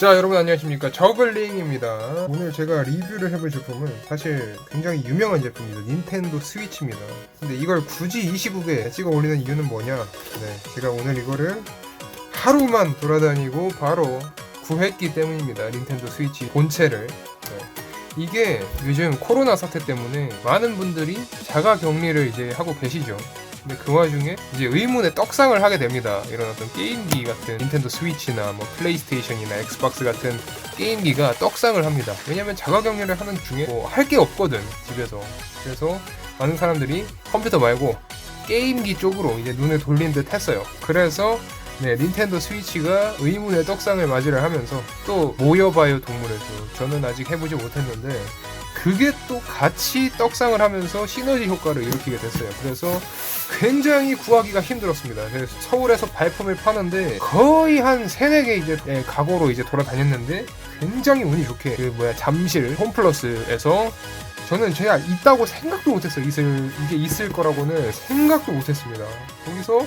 자 여러분 안녕하십니까? 저글링입니다. 오늘 제가 리뷰를 해볼 제품은 사실 굉장히 유명한 제품입니다. 닌텐도 스위치입니다. 근데 이걸 굳이 이 시국에 찍어 올리는 이유는 뭐냐? 네 제가 오늘 이거를 하루만 돌아다니고 바로 구했기 때문입니다. 닌텐도 스위치 본체를. 네. 이게 요즘 코로나 사태 때문에 많은 분들이 자가 격리를 이제 하고 계시죠 근데 그 와중에 이제 의문의 떡상을 하게 됩니다. 이런 어떤 게임기 같은 닌텐도 스위치나 뭐 플레이스테이션이나 엑스박스 같은 게임기가 떡상을 합니다. 왜냐면 자가 격리를 하는 중에 뭐 할 게 없거든 집에서. 그래서 많은 사람들이 컴퓨터 말고 게임기 쪽으로 이제 눈을 돌린 듯 했어요. 그래서 네, 닌텐도 스위치가 의문의 떡상을 맞이를 하면서 또 모여봐요 동물에서 저는 아직 해보지 못했는데 그게 또 같이 떡상을 하면서 시너지 효과를 일으키게 됐어요. 그래서 굉장히 구하기가 힘들었습니다. 그래서 서울에서 발품을 파는데 거의 한 세네 개 이제 예, 각오로 이제 돌아다녔는데 굉장히 운이 좋게 그 뭐야 잠실 홈플러스에서 저는 제가 있다고 생각도 못했어요. 있을 이게 있을 거라고는 생각도 못했습니다. 거기서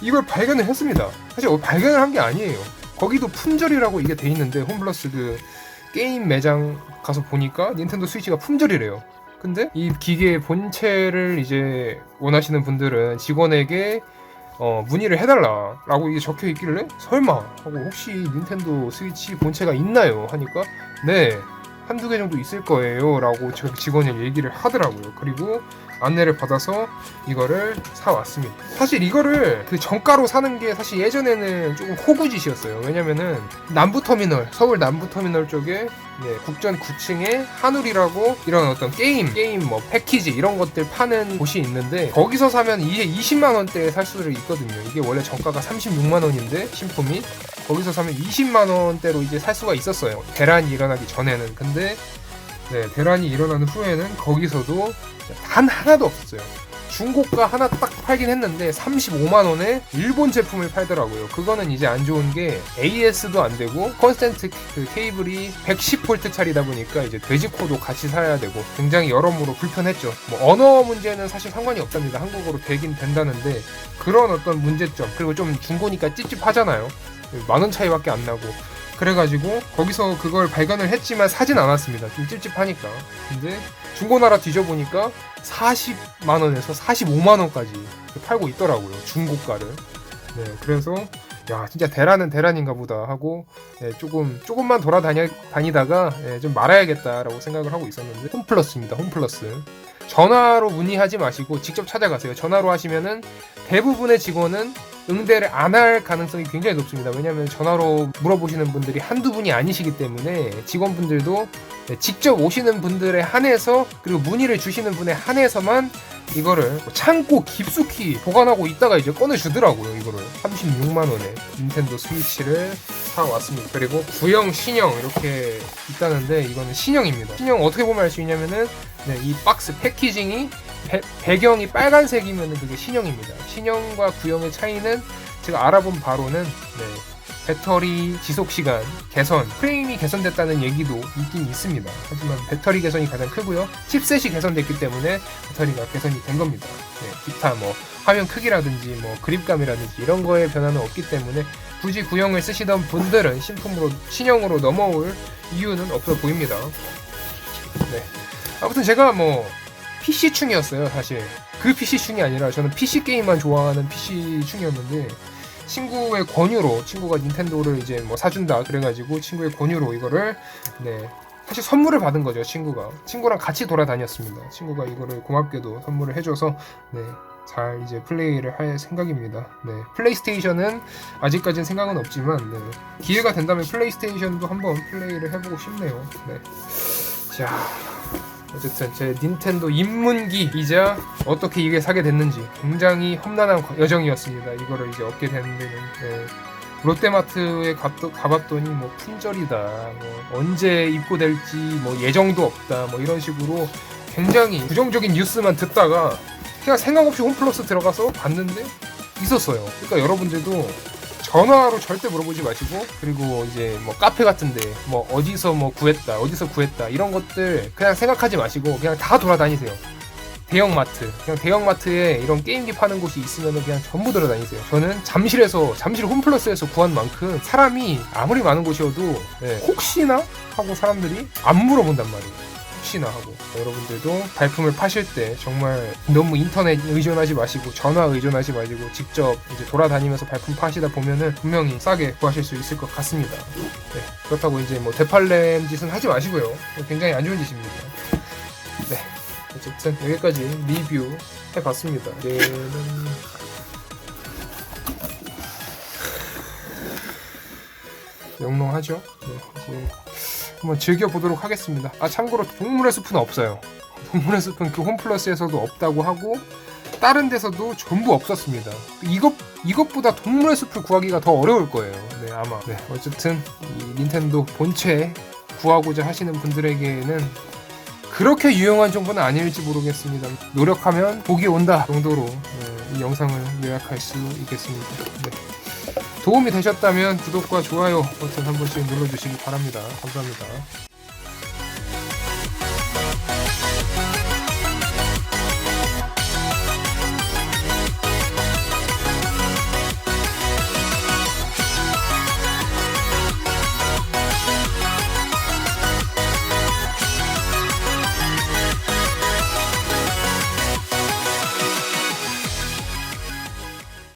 이걸 발견을 했습니다. 사실 어, 발견을 한 게 아니에요. 거기도 품절이라고 이게 돼 있는데 홈플러스 그 게임 매장 가서 보니까 닌텐도 스위치가 품절이래요. 근데 이 기계의 본체를 이제 원하시는 분들은 직원에게 어, 문의를 해달라라고 이게 적혀 있길래 설마 하고 혹시 닌텐도 스위치 본체가 있나요? 하니까 네 한두 개 정도 있을 거예요 라고 저 직원이 얘기를 하더라고요. 그리고 안내를 받아서 이거를 사왔습니다. 사실 이거를 그 정가로 사는 게 사실 예전에는 조금 호구짓이었어요. 왜냐면은 남부터미널 서울 남부터미널 쪽에 네, 국전 9층에 한울이라고 이런 어떤 게임 게임 뭐 패키지 이런 것들 파는 곳이 있는데 거기서 사면 이게 20만 원대에 살 수도 있거든요 이게 원래 정가가 36만 원인데 신품이 거기서 사면 20만 원대로 이제 살 수가 있었어요. 대란이 일어나기 전에는. 근데 네, 대란이 일어나는 후에는 거기서도 단 하나도 없었어요. 중고가 하나 딱 팔긴 했는데 35만 원에 일본 제품을 팔더라고요. 그거는 이제 안 좋은 게 AS도 안 되고 컨센트 그 케이블이 110V짜리다 보니까 이제 돼지코도 같이 사야 되고 굉장히 여러모로 불편했죠. 뭐 언어 문제는 사실 상관이 없답니다. 한국어로 되긴 된다는데 그런 어떤 문제점 그리고 좀 중고니까 찝찝하잖아요. 만 원 차이밖에 안 나고 그래가지고 거기서 그걸 발견을 했지만 사진 않았습니다. 좀 찝찝하니까. 근데 중고나라 뒤져보니까 40만 원에서 45만 원까지 팔고 있더라고요. 중고가를. 네, 그래서 야 진짜 대란은 대란인가 보다 하고 네, 조금 조금만 돌아다니 다니다가 네, 좀 말아야겠다라고 생각을 하고 있었는데 홈플러스입니다. 홈플러스. 전화로 문의하지 마시고 직접 찾아가세요. 전화로 하시면은 대부분의 직원은 응대를 안 할 가능성이 굉장히 높습니다. 왜냐하면 전화로 물어보시는 분들이 한두 분이 아니시기 때문에 직원분들도 네, 직접 오시는 분들에 한해서 그리고 문의를 주시는 분에 한해서만 이거를 뭐 창고 깊숙이 보관하고 있다가 이제 꺼내 주더라고요. 이거를 36만 원에 닌텐도 스위치를 사왔습니다. 그리고 구형, 신형 이렇게 있다는데 이거는 신형입니다. 신형 어떻게 보면 알 수 있냐면은 네, 이 박스 패키징이 배, 배경이 빨간색이면 그게 신형입니다. 신형과 구형의 차이는 제가 알아본 바로는 네, 배터리 지속 시간 개선, 프레임이 개선됐다는 얘기도 있긴 있습니다. 하지만 배터리 개선이 가장 크고요. 칩셋이 개선됐기 때문에 배터리가 개선이 된 겁니다. 네, 기타 뭐 화면 크기라든지 뭐 그립감이라든지 이런 거에 변화는 없기 때문에 굳이 구형을 쓰시던 분들은 신품으로 신형으로 넘어올 이유는 없어 보입니다. 네. 아무튼 제가 뭐 PC충이었어요, 사실. 그 PC충이 아니라 저는 PC 게임만 좋아하는 PC충이었는데 친구의 권유로 친구가 닌텐도를 이제 뭐 사준다 그래가지고 친구의 권유로 이거를 네 사실 선물을 받은 거죠 친구가. 친구랑 같이 돌아다녔습니다. 친구가 이거를 고맙게도 선물을 해줘서 네 잘 이제 플레이를 할 생각입니다. 네 플레이스테이션은 아직까지는 생각은 없지만 네 기회가 된다면 플레이스테이션도 한번 플레이를 해보고 싶네요. 네 자 어쨌든 제 닌텐도 입문기이자 어떻게 이게 사게 됐는지 굉장히 험난한 여정이었습니다. 이거를 이제 얻게 되는 데는 네. 롯데마트에 갔더, 가봤더니 뭐 품절이다, 뭐 언제 입고될지 뭐 예정도 없다, 뭐 이런 식으로 굉장히 부정적인 뉴스만 듣다가 그냥 생각 없이 홈플러스 들어가서 봤는데 있었어요. 그러니까 여러분들도 전화로 절대 물어보지 마시고 그리고 이제 뭐 카페 같은데 뭐 어디서 뭐 구했다 어디서 구했다 이런 것들 그냥 생각하지 마시고 그냥 다 돌아다니세요. 대형마트 그냥 대형마트에 이런 게임기 파는 곳이 있으면 그냥 전부 들어다니세요. 저는 잠실에서 잠실 홈플러스에서 구한 만큼 사람이 아무리 많은 곳이어도 네, 혹시나 하고 사람들이 안 물어본단 말이에요 혹시나 하고 여러분들도 발품을 파실 때 정말 너무 인터넷 의존하지 마시고 전화 의존하지 마시고 직접 이제 돌아다니면서 발품 파시다 보면은 분명히 싸게 구하실 수 있을 것 같습니다. 네, 그렇다고 이제 뭐 대팔렘 짓은 하지 마시고요. 굉장히 안 좋은 짓입니다. 네, 어쨌든 여기까지 리뷰 해봤습니다. 이제는 영롱하죠? 네, 이제 한번 즐겨보도록 하겠습니다. 아 참고로 동물의 숲은 없어요. 동물의 숲은 그 홈플러스에서도 없다고 하고 다른 데서도 전부 없었습니다. 이것 이것보다 동물의 숲을 구하기가 더 어려울 거예요. 네 아마. 네 어쨌든 이 닌텐도 본체 구하고자 하시는 분들에게는 그렇게 유용한 정보는 아닐지 모르겠습니다. 노력하면 복이 온다 정도로 네, 이 영상을 요약할 수 있겠습니다. 네. 도움이 되셨다면 구독과 좋아요 버튼 한 번씩 눌러주시기 바랍니다. 감사합니다.